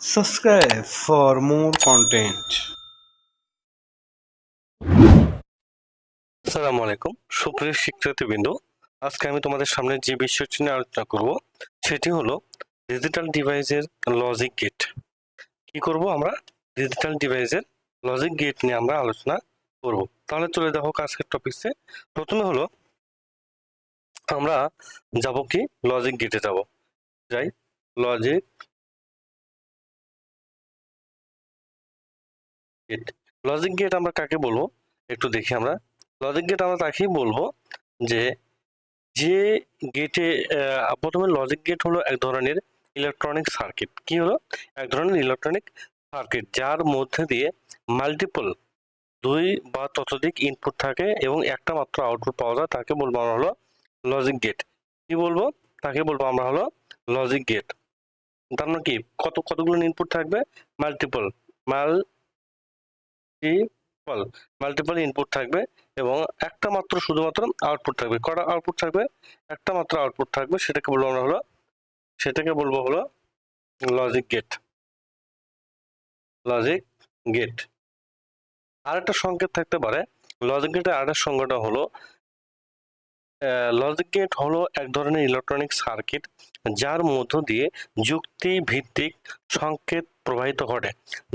Subscribe for more content. আসসালামু আলাইকুম, সুপ্রিয় শিক্ষার্থীবৃন্দ। আজকে আমি তোমাদের সামনে যে বিষয়টি নিয়ে আলোচনা করব, সেটি হলো ডিজিটাল ডিভাইসের লজিক গেট কি করব আমরা? ডিজিটাল ডিভাইসের লজিক গেট নিয়ে আমরা আলোচনা করব। তাহলে চলে দেখো আজকের টপিকসে প্রথমে হলো, আমরা যাব কি? লজিক গেটে যাব। যাই লজিক গেট লজিক গেট আমরা কাকে বলব? একটু দেখি আমরা। লজিক গেট আমরা তাকেই বলব যে যে গেটে প্রথমে লজিক গেট হলো এক ধরনের ইলেকট্রনিক সার্কিট কি হলো? এক ধরনের ইলেকট্রনিক সার্কিট যার মধ্যে দিয়ে মাল্টিপল দুই বা ততোধিক ইনপুট থাকে এবং একটা মাত্র আউটপুট পাওয়া যায়, তাকে বলব আমরা হলো লজিক গেট কি বলব? তাকে বলব আমরা হলো লজিক গেট তার মানে কি? কত, কতগুলো ইনপুট থাকবে? মাল্টিপল মাল্টিপল মাল্টিপল ইনপুট থাকবে এবং একটা মাত্র শুধুমাত্র আউটপুট থাকবে। কটা আউটপুট থাকবে? একটা মাত্র আউটপুট থাকবে, সেটাকে বলব আমরা হলো, সেটাকে বলব হলো লজিক গেট লজিক গেট আরেকটা সংকেত থাকতে পারে। লজিক গেটের আরেকটা সংজ্ঞাটা হলো লজিক গেট হলো এক ধরনের ইলেকট্রনিক সার্কিট যার মধ্য দিয়ে যুক্তি ভিত্তিক সংকেত প্রবাহিত ঘটে,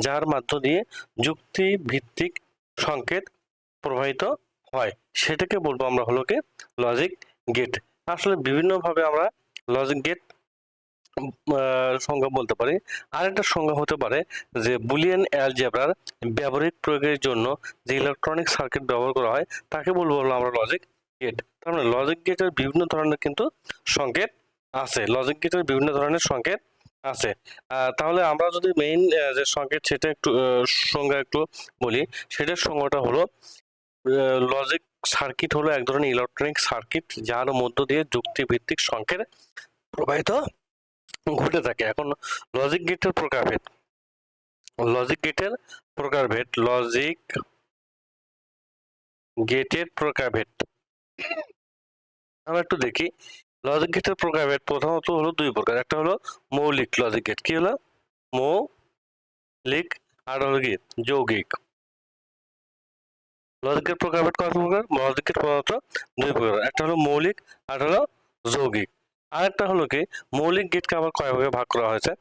যার মাধ্য দিয়ে যুক্তি ভিত্তিক সংকেত প্রবাহিত হয়। সেটাকে বলব আমরা হলো কি লজিক গেট আসলে বিভিন্নভাবে আমরা লজিক গেট সংজ্ঞা বলতে পারি। আরেকটা সংজ্ঞা হতে পারে যে বুলিয়ান অ্যালজেব্রার ব্যবহারিক প্রয়োগের জন্য যে ইলেকট্রনিক সার্কিট ব্যবহার করা হয়, তাকে বলব হলো আমরা লজিক গেট তার মানে লজিক গেটের বিভিন্ন ধরনের কিন্তু সংকেত আছে। লজিক গেটের বিভিন্ন ধরনের সংকেত আছে। তাহলে আমরা যদি মেইন যে সংকেত সেটা একটু সংজ্ঞা একটু বলি, সেটার সংজ্ঞাটা হলো লজিক সার্কিট হলো এক ধরনের ইলেকট্রনিক সার্কিট যার মধ্য দিয়ে যুক্তিভিত্তিক সংকেত প্রবাহিত ঘটে থাকে। এখন লজিক গেটের প্রকারভেদ লজিক গেটের প্রকারভেদ লজিক গেটের প্রকারভেদ আমরা একটু দেখি। লজিক গেটের প্রকারভেদ প্রথমত হলো দুই প্রকার। একটা হলো মৌলিক লজিক গেট কি হলো? মৌলিক আর হলো কি? যৌগিক। লজিকের প্রকারভেদ কত প্রকার? লজিক গেট প্রধানত দুই প্রকার। একটা হলো মৌলিক, আর হলো যৌগিক। আরেকটা হলো কি? মৌলিক গেটকে আবার কয় ভাগে ভাগ করা হয়েছে?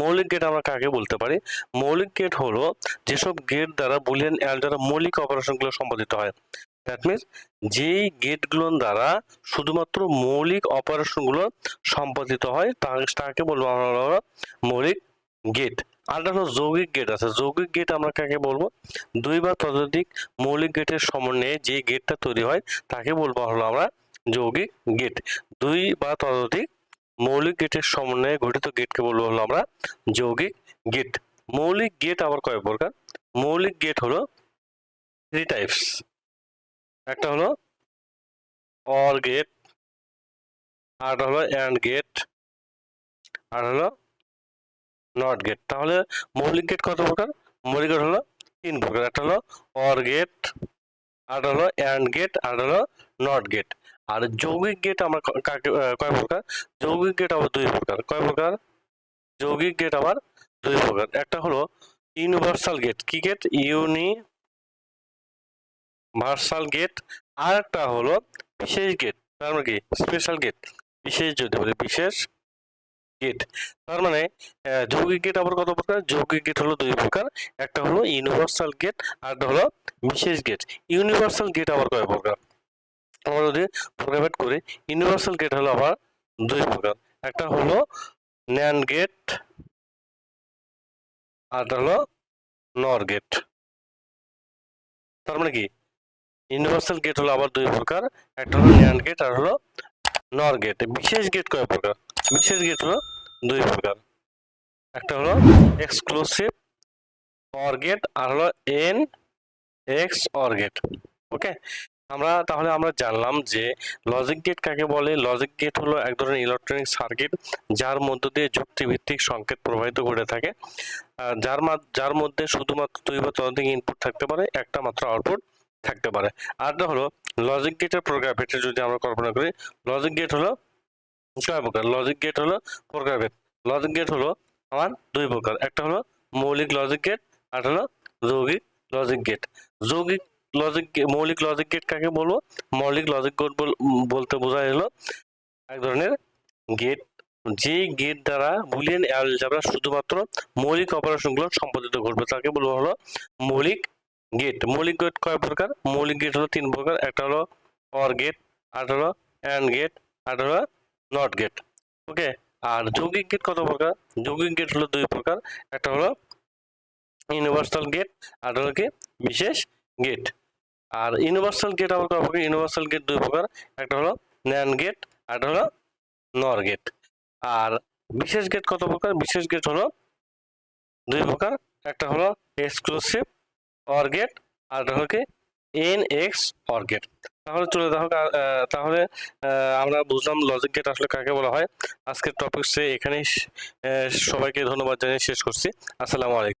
মৌলিক গেট আমরা কাকে বলতে পারি? মৌলিক গেট হলো যেসব গেট দ্বারা বুলিয়ান অ্যাল দ্বারা মৌলিক অপারেশনগুলো সম্পাদিত হয়। দ্যাট মিনস যেই গেটগুলোর দ্বারা শুধুমাত্র মৌলিক অপারেশনগুলো সম্পাদিত হয় তাকে বলব আমরা মৌলিক গেট আরেকটা হলো যৌগিক গেট আছে। যৌগিক গেট আমরা কাকে বলব? দুই বা ততোধিক মৌলিক গেটের সমন্বয়ে যে গেটটা তৈরি হয়, তাকে বলব হলো আমরা যৌগিক গেট দুই বা ততোধিক মৌলিক গেটের সমন্বয়ে গঠিত গেটকে বলব হলো আমরা যৌগিক গেট মৌলিক গেট আবার কয় প্রকার। মৌলিক গেট হলো থ্রি টাইপস একটা হলো অর গেট আর হলো অ্যান্ড গেট আর হলো নট গেট তাহলে মৌলিক গেট কত প্রকার? মৌলিক গেট হলো তিন প্রকার। একটা হলো অর গেট আর হলো অ্যান্ড গেট আর হলো নট গেট আর যৌগিক গেট আমরা কাকে কয় প্রকার? যৌগিক গেট আবার দুই প্রকার। কয় প্রকার? যৌগিক গেট আবার দুই প্রকার। একটা হলো ইউনিভার্সাল গেট কি গেট ইউনি ভার্সাল গেট আর একটা হলো বিশেষ গেট তার মানে কি? স্পেশাল গেট বিশেষ যদি বলি, বিশেষ গেট তার মানে যৌগিক গেট আবার কত প্রকার? যৌগিক গেট হলো দুই প্রকার, একটা হলো ইউনিভার্সাল গেট আর একটা হলো বিশেষ গেট ইউনিভার্সাল গেট আবার কয় প্রকার? আমরা যদি প্রকারভেদ করি ইউনিভার্সাল গেট হলো আবার দুই প্রকার, একটা হলো ন্যান গেট আর একটা হলো নর গেট তার মানে কি? ইউনিভার্সাল গেট হলো আবার দুই প্রকার। একটা হলো ন্যান্ড গেট আর হলো নর গেট বিশেষ গেট কয় প্রকার? বিশেষ গেট হলো দুই প্রকার। একটা হলো এক্সক্লুসিভ অর গেট আর হলো N X OR gate okay আমরা তাহলে আমরা জানলাম যে লজিক গেট কাকে বলে? লজিক গেট হলো এক ধরনের ইলেকট্রনিক সার্কিট যার মধ্য দিয়ে যুক্তিভিত্তিক সংকেত প্রবাহিত করে থাকে। যার যার মধ্যে শুধুমাত্র দুই বা ততোধিক ইনপুট থাকতে পারে, একটা মাত্র আউটপুট থাকতে পারে। আরেকটা হলো লজিক গেটের প্রকারভেদ যদি আমরা কল্পনা করি লজিক গেট হলো কয় প্রকার। লজিক গেট হলো প্রকারভেদ লজিক গেট হলো আমার দুই প্রকার। একটা হলো মৌলিক লজিক গেট আর হলো যৌগিক লজিক গেট যৌগিক লজিক মৌলিক লজিক গেট কাকে বলব? মৌলিক লজিক গেট বলতে বোঝায় হলো এক ধরনের গেট যে গেট দ্বারা বুলিয়ান অ্যালজাবরা শুধুমাত্র মৌলিক অপারেশনগুলো সম্পাদিত ঘটবে তাকে বলব হলো মৌলিক গেট মৌলিক গেট কয় প্রকার? মৌলিক গেট হলো তিন প্রকার। একটা হলো অর গেট আর হলো অ্যান্ড গেট আর হলো নট গেট ওকে আর যৌগিক গেট কত প্রকার? যৌগিক গেট হলো দুই প্রকার। একটা হলো ইউনিভার্সাল গেট আর হলো কি? বিশেষ গেট আর ইউনিভার্সাল গেট আবার কয় প্রকার? ইউনিভার্সাল গেট দুই প্রকার। একটা হলো ন্যান গেট আর হলো নর গেট আর বিশেষ গেট কত প্রকার? বিশেষ গেট হলো দুই প্রকার। একটা হলো এক্সক্লুসিভ অর গেট আর কি এন এক্স অর গেট তাহলে চলে দেখো তাহলে আমরা বুঝলাম লজিক গেট আসলে কাকে বলা হয়। আজকের টপিকসে এখানেই সবাইকে ধন্যবাদ জানিয়ে শেষ করছি। আসসালামু আলাইকুম।